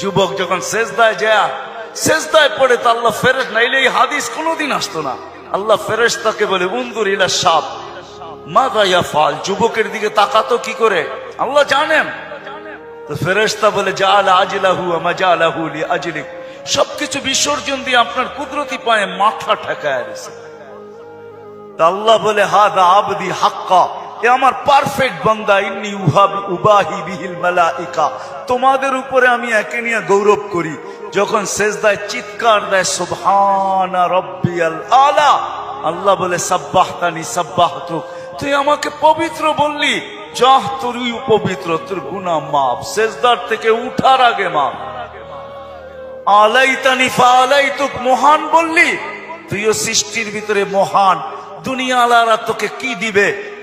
যুবক যখন শেষদায় যায় শেষদায় পড়ে তো আল্লাহ ফেরেস নাইলে এই হাদিস কোনোদিন আসতো না। আল্লাহ ফেরেস তাকে বলে উন্দুর ইলা সাপ মা গাইয়া ফাল? যুবকের দিকে তাকাতো কি করে? আল্লাহ জানেন। তো ফেরেস্তা বলে যা আলা আজিলাহু মজা আলাহু লি আজলিক। সবকিছু বিসর্জন দিয়ে আপনার কুদরতি পায়ে মাথা ঠেকায় আল্লাহ বলে, হাদা আবদি হাক্কা। এ আমার পারফেক্ট বান্দা, ইন্নি উহাবি, উবাহি বিহিল মালাইকা। তোমাদের উপরে আমি একে নিয়ে গৌরব করি। যখন সেজদায় চিৎকার দেয়, সুবহানা রব্বিয়াল আলা। আল্লাহ বলে, সাব্বাহতানি, সাব্বাহতুক। তুই আমাকে পবিত্র বললি, যাহ তুই পবিত্র, তোর গুনাহ মাপ সেজদার থেকে উঠার আগে মাপ আলাইতানি ফালাইতুক, মহান বললি। তুইও সৃষ্টির ভিতরে মহান। দুনিয়া আলারা তোকে কি দিবে?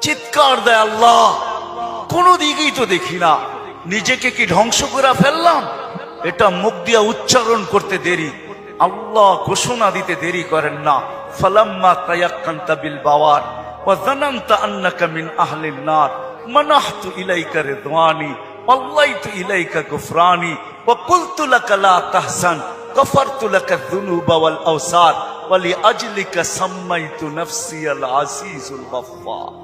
চিৎকার দেয় আল্লাহ। কোনো দিকেই তো দেখি না। নিজেকে কি ধ্বংস করে ফেললাম? এটা মুখ দিয়া উচ্চারণ করতে দেরি। আল্লাহ ঘোষণা দিতে দেরি করেন না। ফালাম্মা তায়াক্কান্তা বিল বাওয়ার, ওয়া জানান্তা আন্নাকা মিন আহলিন নার। মানাহতু ইলাইকা রিদওয়ানি, ওয়াল্লাইতু ইলাইকা গুফরানি, ওয়া কুলতু লাকা লা তাহসান গফারতু লাকা যুনুবা ওয়াল আওসার, ওয়া লি তু নফসিয়াল নাফসিয়াল আজিজুল গফফার।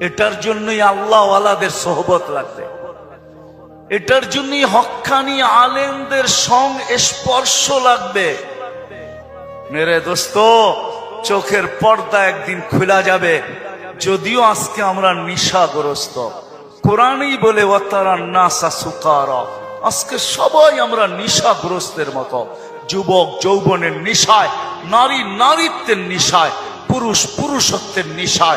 এটার জন্যই আল্লাহওয়ালাদের সহবত লাগবে। এটার জন্যই হক্কানি আলেমদের সং স্পর্শ লাগবে। মেরে দোস্ত, চোখের পর্দা একদিন খোলা যাবে। যদিও আজকে আমরা নিশাগ্রস্ত। কোরআনই বলে নাসা সুকারা। আজকে সবাই আমরা নিশাগ্রস্তের মতো। যুবক যৌবনের নিশায়, নারী নারীত্বের নিশায়, পুরুষ পুরুষত্বের নিশায়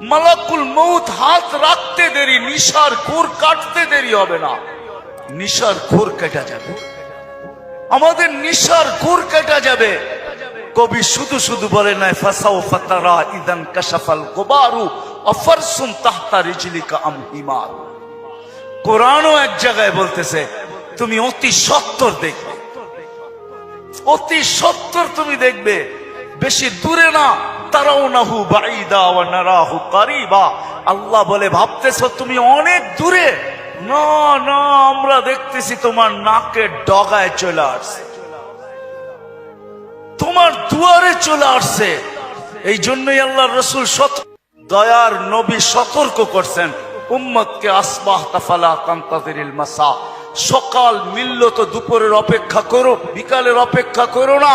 মালাকুল মৌত হাত রাখতে দেরি, নিশার ঘোর কাটতে দেরি হবে না। নিশার ঘোর কেটা যাবে। আমাদের নিশার ঘোর কেটা যাবে। কবি শুধু শুধু বলে নাই ফাসাও ফাতারা ইদান কাশাফাল গোবারু অফরসুন তাহতা রিজলিকা আম হিমার কোরআনও এক জায়গায় বলতেছে, তুমি অতি সত্তর দেখবে। অতি সত্তর তুমি দেখবে। বেশি দূরে না। তারাও নাহু বাইদা ওয়া নারাহু কারিবা। আল্লাহ বলে, ভাবতেছো তুমি অনেক দূরে? না না, আমরা দেখতেছি তোমার নাকের ডগায় চলে আসছে। তোমার দুয়ারে চলে আসছে। এই জন্যই আল্লাহ রসুল সত দয়ার নবী সতর্ক করছেন, উম্মতকে আসবাহ তাফালা কান্তাদিল মাসা। সকাল মিলল তো দুপুরের অপেক্ষা করো, বিকালের অপেক্ষা করো না।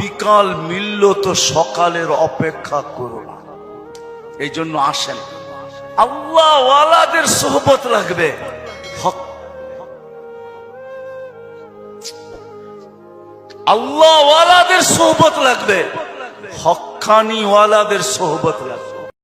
বিকাল মিলল তো সকালের অপেক্ষা করো না। এই জন্য আসেন। আল্লাহ ওয়ালাদের সোহবত লাগবে। হক। আল্লাহ ওয়ালাদের সোহবত লাগবে। হকানি ওয়ালাদের সোহবত লাগবে।